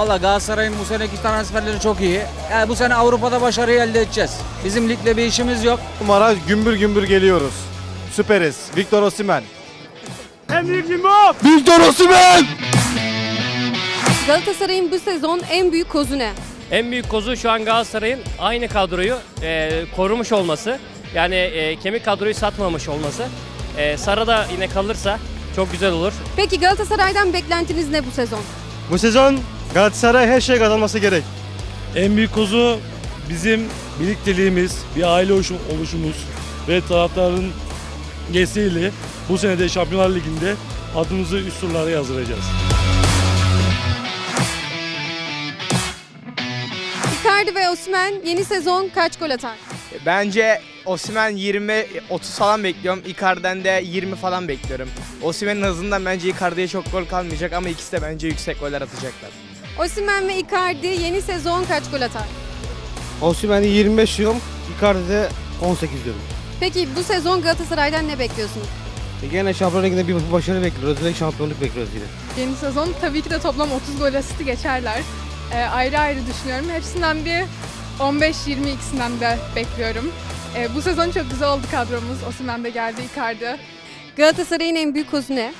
Valla Galatasaray'ın bu seneki transferleri çok iyi. Yani bu sene Avrupa'da başarıyı elde edeceğiz. Bizim ligle bir işimiz yok. Numara gümbür gümbür geliyoruz. Süperiz. Victor Osimhen. Victor Osimhen! Galatasaray'ın bu sezon en büyük kozu ne? En büyük kozu şu an Galatasaray'ın aynı kadroyu e, korumuş olması. Yani e, kemik kadroyu satmamış olması. E, Sara da yine kalırsa çok güzel olur. Peki Galatasaray'dan beklentiniz ne bu sezon? Bu sezon Galatasaray her şey kazanması gerek. En büyük kozu bizim birlikteliğimiz, bir aile oluşum- oluşumuz ve taraftarın desteğiyle bu sene de Şampiyonlar Ligi'nde adımızı üst turlara yazdıracağız. Icardi ve Osimhen yeni sezon kaç gol atar? Bence Osimhen 20 30 falan bekliyorum. Icardi'den de 20 falan bekliyorum. Osimhen'in hızından bence Icardi'ye çok gol kalmayacak ama ikisi de bence yüksek goller atacaklar. Osimhen ve Icardi yeni sezon kaç gol atar? Osimhen'i 25 diyorum. Icardi'de 18 diyorum. Peki bu sezon Galatasaray'dan ne bekliyorsunuz? E gene Şampiyonlar Ligi'nde bir başarı bekliyoruz. Özellikle şampiyonluk bekliyoruz yine. Yeni sezon tabii ki de toplam 30 gol asisti geçerler. Ee, ayrı ayrı düşünüyorum. Hepsinden bir 15-20 ikisinden de bekliyorum. Ee, bu sezon çok güzel oldu kadromuz. Osimhen de geldi, Icardi. Galatasaray'ın en büyük kozu ne?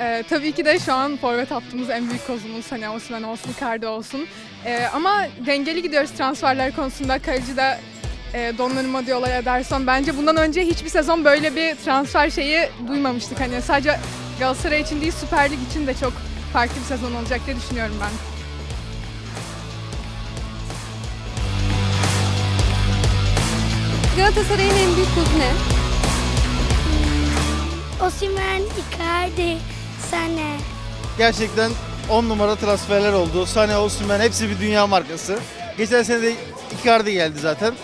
Ee, tabii ki de şu an forvet hattımız en büyük kozumuz. Hani Osimhen olsun, Icardi olsun. Ee, ama dengeli gidiyoruz transferler konusunda. Kaleci de e, Donnarumma diyorlar Ederson. Bence bundan önce hiçbir sezon böyle bir transfer şeyi duymamıştık. Hani sadece Galatasaray için değil Süper Lig için de çok farklı bir sezon olacak diye düşünüyorum ben. Galatasaray'ın en büyük kozu ne? Osimhen, Icardi, Sane. Gerçekten 10 numara transferler oldu. Sane, Osimhen hepsi bir dünya markası. Geçen sene de Icardi geldi zaten.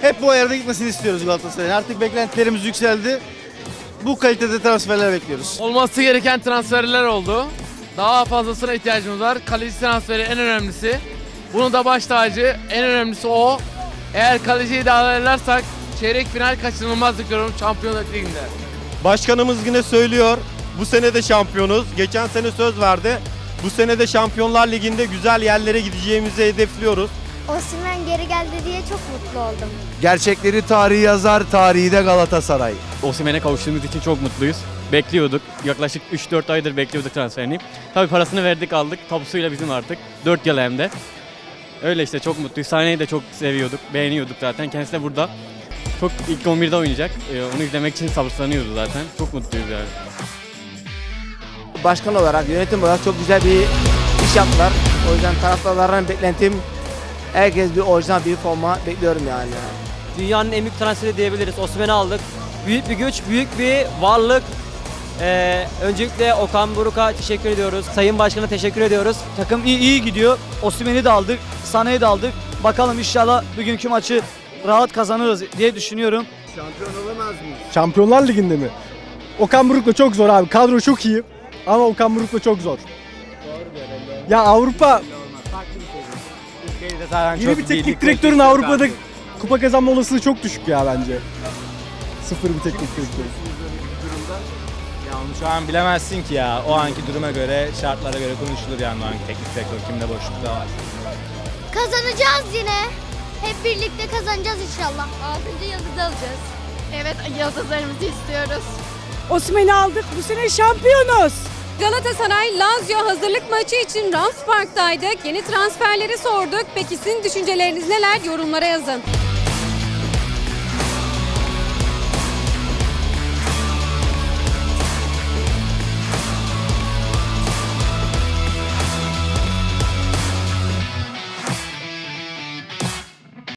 Hep bu ayarda gitmesini istiyoruz Galatasaray'ın. Artık beklentilerimiz yükseldi. Bu kalitede transferler bekliyoruz. Olması gereken transferler oldu. Daha fazlasına ihtiyacımız var. Kaleci transferi en önemlisi. Bunun da baş tacı en önemlisi o. Eğer kaleciyi de ayarlarsak çeyrek final kaçınılmaz diyorum Şampiyonlar Ligi'nde. Başkanımız yine söylüyor. Bu sene de şampiyonuz. Geçen sene söz verdi. Bu sene de Şampiyonlar Ligi'nde güzel yerlere gideceğimizi hedefliyoruz. Osimhen geri geldi diye çok mutlu oldum. Gerçekleri tarihi yazar, tarihi de Galatasaray. Osimhen'e kavuştuğumuz için çok mutluyuz. Bekliyorduk. Yaklaşık 3-4 aydır bekliyorduk transferini. Tabii parasını verdik aldık. Topusuyla bizim artık. 4 yıl hem de. Öyle işte çok mutluyuz. Sahneyi de çok seviyorduk. Beğeniyorduk zaten. Kendisi de burada. Çok ilk 11'de oynayacak. Ee, onu izlemek için sabırsızlanıyordu zaten. Çok mutluyuz yani. Başkan olarak, yönetim olarak çok güzel bir iş yaptılar. O yüzden taraftarlardan beklentim herkes bir orijinal bir forma bekliyorum yani. Dünyanın en büyük transferi diyebiliriz. Osimhen'i aldık. Büyük bir güç, büyük bir varlık. Ee, öncelikle Okan Buruk'a teşekkür ediyoruz. Sayın Başkan'a teşekkür ediyoruz. Takım iyi, iyi gidiyor. Osimhen'i de aldık. Sane'yi de aldık. Bakalım inşallah bugünkü maçı rahat kazanırız diye düşünüyorum. Şampiyonlar Ligi'nde mi? Okan Buruk'la çok zor abi. Kadro çok iyi. Ama Okan Buruk'la çok zor. Ya Avrupa yeni bir teknik direktörün Avrupa'da kupa kazanma olasılığı çok düşük ya bence. Sıfır bir teknik direktör. Şu an bilemezsin ki ya. O anki duruma göre, şartlara göre konuşulur yani o anki teknik direktör kimde boşlukta var. Kazanacağız yine. Hep birlikte kazanacağız inşallah. 6. yıldızı alacağız. Evet, yıldızlarımızı istiyoruz. Osimhen'i aldık. Bu sene şampiyonuz. Galatasaray Lazio hazırlık maçı için Rams Park'taydık. Yeni transferleri sorduk. Peki sizin düşünceleriniz neler? Yorumlara yazın.